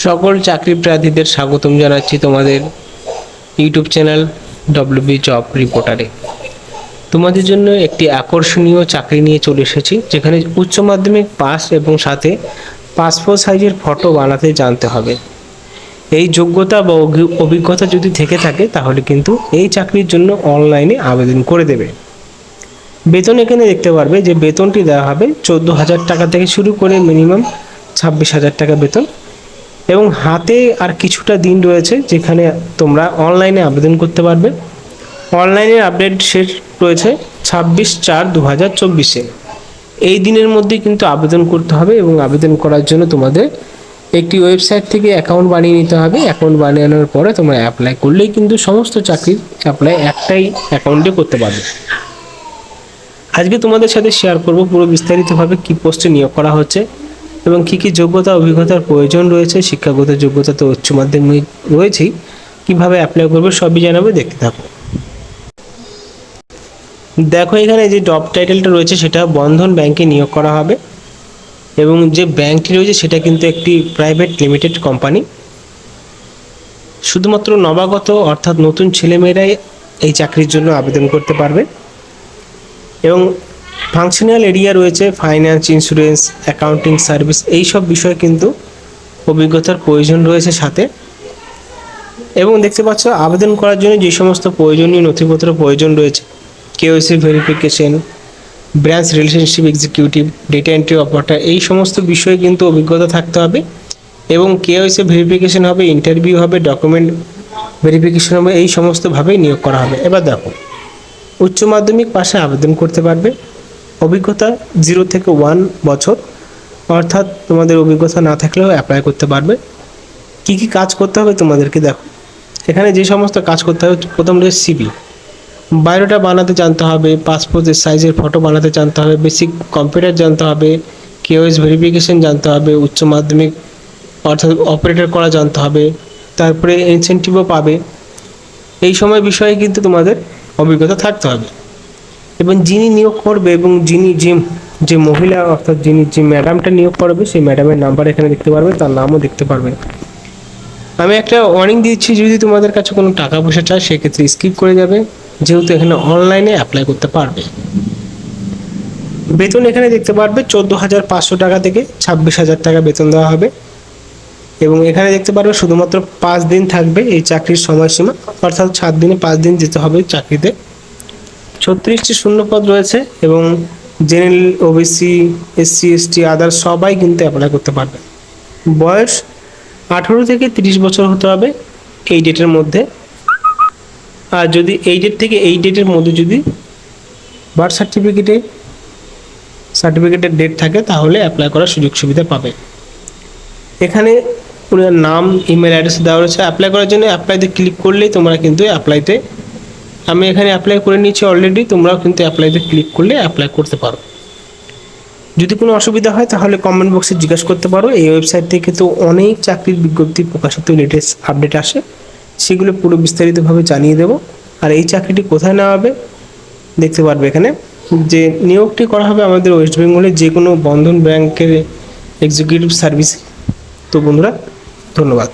সকল চাকরি প্রার্থীদের স্বাগতম জানাচ্ছি তোমাদের ইউটিউব চ্যানেল ডব্লিউবি জব রিপোর্টারে তোমাদের জন্য একটি আকর্ষণীয় চাকরি নিয়ে চলে এসেছি, যেখানে উচ্চ মাধ্যমিক পাস এবং সাথে পাসপোর্ট সাইজের ফটো বানাতে জানতে হবে। এই যোগ্যতা বা অভি- অভিজ্ঞতা যদি থেকে থাকে, তাহলে কিন্তু এই চাকরির জন্য অনলাইনে আবেদন করে দেবে। বেতন এখানে দেখতে পারবে যে বেতনটি দেওয়া হবে চোদ্দ হাজার টাকা থেকে শুরু করে মিনিমাম ছাব্বিশ হাজার টাকা বেতন। এবং হাতে আর কিছুটা দিন রয়েছে যেখানে তোমরা অনলাইনে আবেদন করতে পারবে। অনলাইনের আপডেট শেষ রয়েছে ছাব্বিশ চার দু হাজার চব্বিশে। এই দিনের মধ্যে কিন্তু আবেদন করতে হবে এবং আবেদন করার জন্য তোমাদের একটি ওয়েবসাইট থেকে অ্যাকাউন্ট বানিয়ে নিতে হবে। অ্যাকাউন্ট বানিয়ে পরে তোমরা অ্যাপ্লাই করলেই কিন্তু সমস্ত চাকরির অ্যাপ্লাই একটাই অ্যাকাউন্টে করতে পারবে। আজকে তোমাদের সাথে শেয়ার করব পুরো বিস্তারিতভাবে কি পোস্টে নিয়োগ করা হচ্ছে। এবং কি কী যোগ্যতা, অভিজ্ঞতার প্রয়োজন রয়েছে, শিক্ষাগত যোগ্যতা তো উচ্চ মাধ্যমিক রয়েছেই, কীভাবে অ্যাপ্লাই করবে সবই জানাবে, দেখতে থাকো। দেখো এখানে যে জব টাইটেলটা রয়েছে, সেটা বন্ধন ব্যাংকে নিয়োগ করা হবে। এবং যে ব্যাংকটি রয়েছে, সেটা কিন্তু একটি প্রাইভেট লিমিটেড কোম্পানি শুধুমাত্র নবাগত, অর্থাৎ নতুন ছেলেমেয়েরাই এই চাকরির জন্য আবেদন করতে পারবে। এবং ফাংশনাল এরিয়া রয়েছে ফাইন্যান্স ইন্স্যুরেন্স অ্যাকাউন্টিং সার্ভিস এই সব বিষয়ে কিন্তু অভিজ্ঞতার প্রয়োজন রয়েছে সাথে। এবং দেখতে পাচ্ছ, আবেদন করার জন্য যে সমস্ত প্রয়োজনীয় নথিপত্র প্রয়োজন রয়েছে KYC verification branch relationship executive data entry operator এই সমস্ত বিষয়ে কিন্তু অভিজ্ঞতা থাকতে হবে। এবং কেওসি ভেরিফিকেশন হবে ইন্টারভিউ হবে ডকুমেন্ট ভেরিফিকেশন হবে, এই সমস্তভাবেই নিয়োগ করা হবে। এবার দেখো, উচ্চ মাধ্যমিক পাশে আবেদন করতে পারবে। অভিজ্ঞতা জিরো থেকে ওয়ান বছর। অর্থাৎ তোমাদের অভিজ্ঞতা না থাকলেও অ্যাপ্লাই করতে পারবে। কি কি কাজ করতে হবে তোমাদেরকে দেখো। এখানে যে সমস্ত কাজ করতে হবে, প্রথম রয়েছে সিবি বায়োডাটা বানাতে জানতে হবে পাসপোর্টের সাইজের ফটো বানাতে জানতে হবে বেসিক কম্পিউটার জানতে হবে কেওএস ভেরিফিকেশন জানতে হবে, উচ্চ মাধ্যমিক অর্থাৎ অপারেটর করা জানতে হবে, তারপরে ইনসেন্টিভও পাবে। এই সময় বিষয়ে কিন্তু তোমাদের অভিজ্ঞতা থাকতে হবে। এবং যিনি নিয়োগ করবে এবং যিনি যে যে মহিলা, অর্থাৎ যিনি যে ম্যাডামটা নিয়োগ করবে, সেই ম্যাডামের নাম্বার এখানে দেখতে পারবে, তার নামও দেখতে পারবে। আমি একটা ওয়ার্নিং দিচ্ছি, যদি তোমাদের কাছে কোনো টাকা পয়সা চায়, সেক্ষেত্রে স্কিপ করে যাবে, যেহেতু এখানে অনলাইনে অ্যাপ্লাই করতে পারবে। বেতন এখানে দেখতে পারবে, চোদ্দ হাজার পাঁচশো টাকা থেকে ছাব্বিশ হাজার টাকা বেতন দেওয়া হবে। এবং এখানে দেখতে পারবে, শুধুমাত্র পাঁচ দিন থাকবে এই চাকরির সময়সীমা, অর্থাৎ সাত দিনে পাঁচ দিন যেতে হবে চাকরিতে। ছত্রিশটি শূন্যপদ রয়েছে এবং general OBC, SC, ST other সবাই কিন্তু অ্যাপ্লাই করতে পারবে। বয়স আঠেরো থেকে তিরিশ বছর হতে হবে এই ডেটের মধ্যে। আর যদি এই ডেট থেকে এই ডেটের মধ্যে যদি বার্থ সার্টিফিকেটে সার্টিফিকেটের ডেট থাকে, তাহলে অ্যাপ্লাই করার সুযোগ সুবিধা পাবে। এখানে ওনার নাম ইমেল অ্যাড্রেস দেওয়া রয়েছে। অ্যাপ্লাই করার জন্য অ্যাপ্লাইতে ক্লিক করলেই তোমরা কিন্তু অ্যাপ্লাইতে আমি এখানে অ্যাপ্লাই করে নিয়েছি অলরেডি তোমরাও কিন্তু অ্যাপ্লাইতে ক্লিক করলে অ্যাপ্লাই করতে পারো। যদি কোনো অসুবিধা হয় তাহলে কমেন্ট বক্সে জিজ্ঞাসা করতে পারো। এই ওয়েবসাইট থেকে তো অনেক চাকরির বিজ্ঞপ্তি প্রকাশিত লেটেস্ট আপডেট আসে, সেগুলো পুরো বিস্তারিতভাবে জানিয়ে দেবো। আর এই চাকরিটি কোথায় নেওয়া হবে দেখতে পারবে এখানে। যে নিয়োগটি করা হবে আমাদের ওয়েস্ট বেঙ্গলের যে কোনো বন্ধন ব্যাংকের এক্সিকিউটিভ সার্ভিস তো বন্ধুরা, ধন্যবাদ।